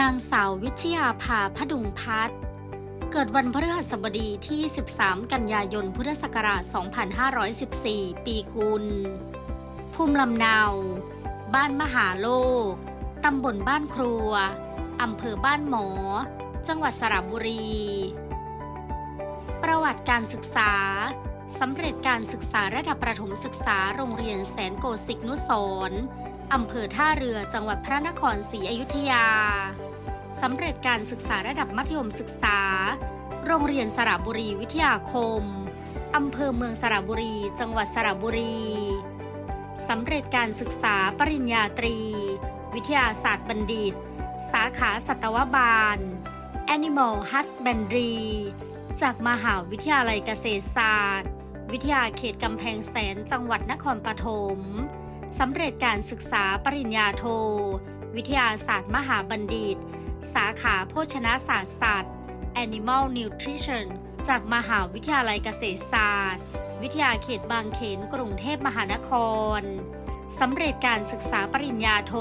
นางสาววิชยาภาพดุงพัฒน์เกิดวันพฤหัสบดีที่ 13 กันยายน พุทธศักราช 2514 ปีกุล ภูมิลำเนา บ้านมหาโลก ตำบลบ้านครัว อำเภอบ้านหมอ จังหวัดสระบุรี ประวัติการศึกษา สำเร็จการศึกษาระดับประถมศึกษาโรงเรียนแสนโกสิกนุสร อำเภอท่าเรือจังหวัดพระนครศรีอยุธยาสำเร็จการศึกษาระดับมัธยมศึกษา โรงเรียนสระบุรีวิทยาคม อำเภอเมืองสระบุรี จังหวัดสระบุรีสำเร็จการศึกษาปริญญาตรี วิทยาศาสตร์บัณฑิต สาขาสัตวบาล Animal Husbandry จากมหาวิทยาลัยเกษตรศาสตร์ วิทยาเขตกำแพงแสนจังหวัดนครปฐม สำเร็จการศึกษาปริญญาโท วิทยาศาสตร์มหาบัณฑิต สาขาโภชนาศาสตร์สัตว์ Animal Nutrition จากมหาวิทยาลัยเกษตรศาสตร์ วิทยาเขตบางเขนกรุงเทพมหานครสำเร็จการศึกษาปริญญาโท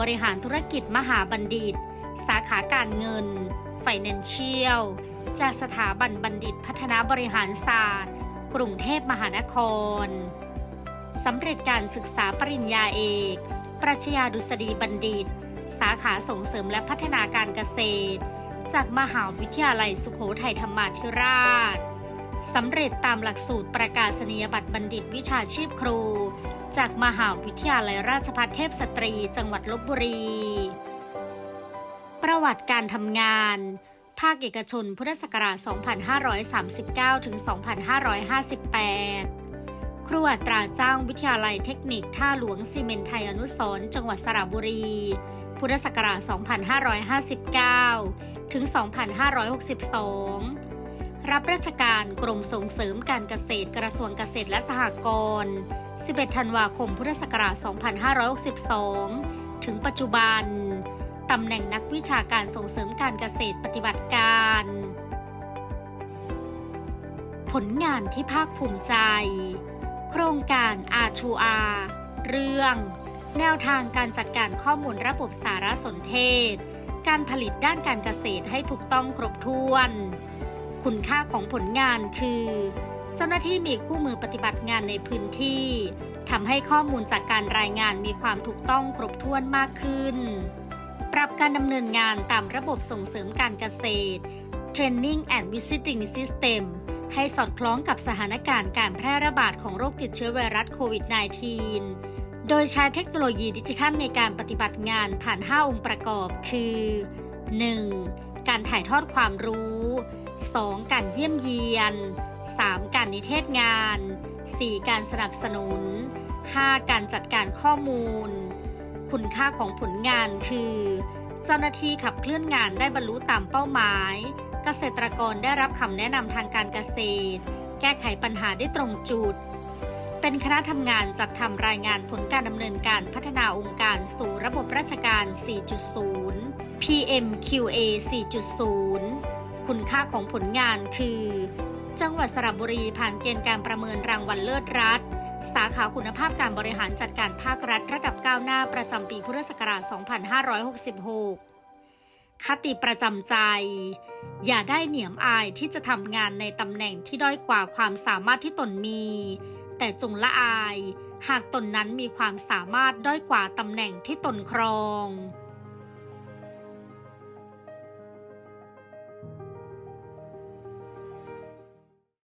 บริหารธุรกิจมหาบัณฑิต สาขาการเงิน Financial จากสถาบันบัณฑิตพัฒนาบริหารศาสตร์ กรุงเทพมหานคร สำเร็จการศึกษาปริญญาเอก ปรัชญาดุษฎีบัณฑิต สาขาส่งเสริมและพัฒนาการเกษตร จากมหาวิทยาลัยสุโขทัยธรรมาธิราช สำเร็จตามหลักสูตรประกาศนียบัตรบัณฑิตวิชาชีพครู จากมหาวิทยาลัยราชภัฏเทพสตรีจังหวัดลบบุรี ประวัติการทำงาน ภาคเอกชนพุทธศักราช 2539 ถึง 2558 ครูอัตราจ้างวิทยาลัยเทคนิคท่าหลวงซีเมนไทยอนุสร์จังหวัดสระบุรี พุทธศักราช 2559 ถึง 2562 รับราชการกรมส่งเสริมการเกษตรกระทรวงเกษตรและสหกรณ์ 11 ธันวาคม พุทธศักราช 2562 ถึงปัจจุบัน ตำแหน่งนักวิชาการส่งเสริมการเกษตรปฏิบัติการผลงานที่ภาคภูมิใจ โครงการ R2R เรื่อง แนวทางการจัดการข้อมูลระบบสารสนเทศ การผลิตด้านการเกษตรให้ถูกต้องครบถ้วน คุณค่าของผลงานคือ เจ้าหน้าที่มีคู่มือปฏิบัติงานในพื้นที่ทำให้ข้อมูลจากการรายงานมีความถูกต้องครบถ้วนมากขึ้น ปรับการดำเนินงานตามระบบส่งเสริมการเกษตร Training and Visiting System ให้สอดคล้องกับสถานการณ์การแพร่ระบาดของโรคติดเชื้อไวรัสโควิด -19 โดยใช้เทคโนโลยีดิจิทัลในการปฏิบัติงานผ่าน 5 องค์ประกอบคือ 1. การถ่ายทอดความรู้ 2. การเยี่ยมเยียน 3. การนิเทศงาน 4. การสนับสนุน 5. การจัดการข้อมูล คุณค่าของผลงานคือ เจ้าหน้าที่ขับเคลื่อนงานได้บรรลุตามเป้าหมาย เกษตรกรได้รับคำแนะนำทางการเกษตร แก้ไขปัญหาได้ตรงจุด เป็นคณะทำงานจัดทำรายงานผลการดำเนินการพัฒนาองค์การสู่ระบบราชการ 4.0 PMQA 4.0 คุณค่าของผลงานคือ จังหวัดสระบุรีผ่านเกณฑ์การประเมินรางวัลเลิศรัฐ สาขาคุณภาพการบริหารจัดการภาครัฐระดับก้าวหน้าประจำปีพุทธศักราช 2566 คติประจำใจ อย่าได้เหนียมอายที่จะทำงานในตำแหน่งที่ด้อยกว่าความสามารถที่ตนมี แต่จงละอาย หากตนนั้นมีความสามารถด้อยกว่าตำแหน่งที่ตนครอง